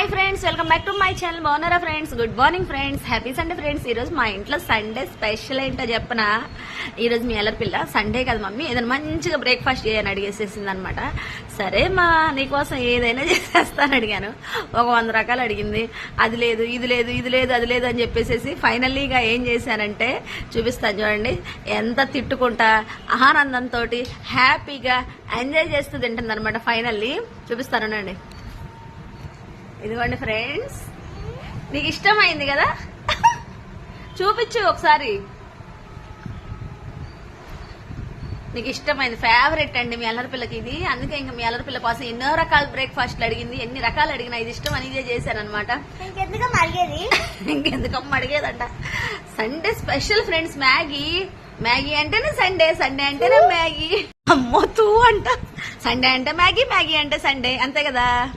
Hi friends welcome back to my channel. బాగున్నారా friends? Good morning friends. Happy Sunday friends. ఈరోజు మా ఇంట్లో Sunday special ఏంటో చెప్పనా? ఈరోజు మీ ఎల్లరి పిల్ల సండే కదా మమ్మీ. ఏదైనా మంచిగా బ్రేక్ఫాస్ట్ చేయని అడిగేసేసింది అనమాట సరే మా నీకోసం ఏదైనా చేసేస్తాను అడిగాను. ఒక వంద రకాలు అడిగింది. అది లేదు ఇది లేదు ఇది లేదు అది లేదు అని చెప్పేసి ఫైనల్లీగా ఏం చేశానంటే చూపిస్తాను చూడండి. ఎంత తిట్టుకుంటా ఆనందంతో హ్యాపీగా ఎంజాయ్ చేస్తూ తింటుంది అనమాట ఫైనల్లీ చూపిస్తానండి ఇదిగోండి ఫ్రెండ్స్. నీకు ఇష్టమైంది కదా? చూపించు ఒకసారి. నీకు ఇష్టమైంది. ఫేవరెట్ అండి మీ అల్లరి పిల్లకి ఇది. అందుకే ఇంకా మీ అల్లరి పిల్ల కోసం ఎన్నో రకాల బ్రేక్ఫాస్ట్లు అడిగింది. ఎన్ని రకాలు అడిగినా ఇది ఇష్టం అని ఇదే చేశాను అనమాట ఇంకెందుకమ్మ అడిగేదంట. Sunday special friends Maggi Maggi అంటేనే సండే సండే అంటేనే మ్యాగీ అమ్మో తూ అంట. సండే అంటే మ్యాగీ మ్యాగీ అంటే సండే అంతే కదా?